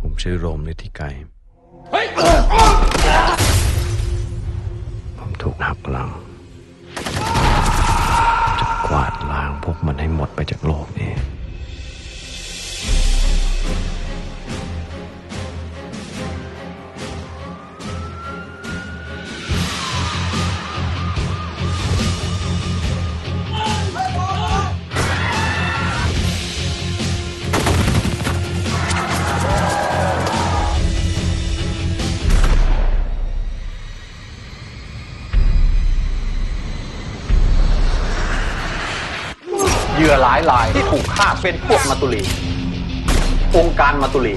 ผมชื่อโรมฤทธิไกรผมถูกหักหลัง เหยื่อหลายรายที่ถูกฆ่าเป็นพวกมาตุลีองค์การมาตุลี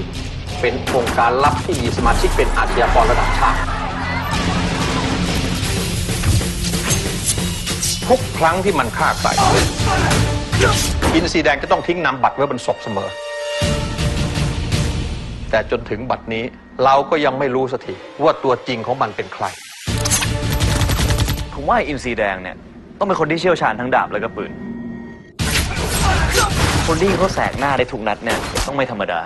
เป็นองค์การลับที่มีสมาชิกเป็นอาชญากรระดับชาติ ทุกครั้งที่มันฆ่าใครอินซีแดงจะต้องทิ้งนำบัตรไว้บนศพเสมอ แต่จนถึงบัตรนี้เราก็ยังไม่รู้สักทีว่าตัวจริงของมันเป็นใคร ผมว่าอินซีแดงเนี่ย ต้องเป็นคนที่เชี่ยวชาญทั้งดาบและก็ปืน คนที่ยิงเขาแสกหน้าได้ทุกนัดเนี่ย ต้องไม่ธรรมดา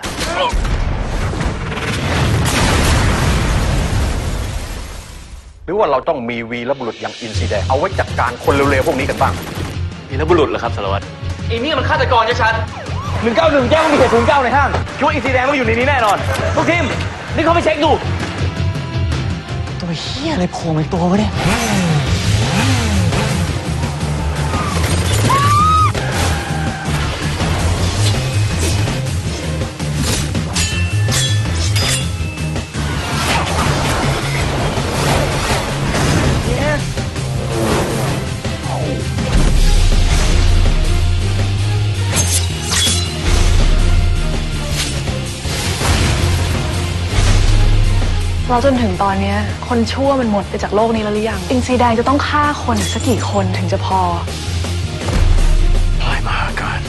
หรือว่าเราต้องมีวีรบุรุษอย่างอินซีแดงเอาไว้จัดการคนเร็วๆพวกนี้กันบ้าง มีระบุรุษเหรอครับสารวัตรไอ้นี่มันฆาตกรชัดหนึ่งเก้าหนึ่งแจ้งว่ามีเหตุศูนย์เก้าในห้างคิดว่าอินซีแดงต้องอยู่ในนี้แน่นอนทุกทีมนี่เขาไปเช็คดู ตัวเฮียอะไรโผล่มาอีกตัววะเนี่ย เราจนถึงตอนเนี้ยคนชั่วมันหมดไปจากโลกนี้แล้วหรือยังอินซีแดงจะต้องฆ่าคนสักกี่คนถึงจะพอพลายมหากัน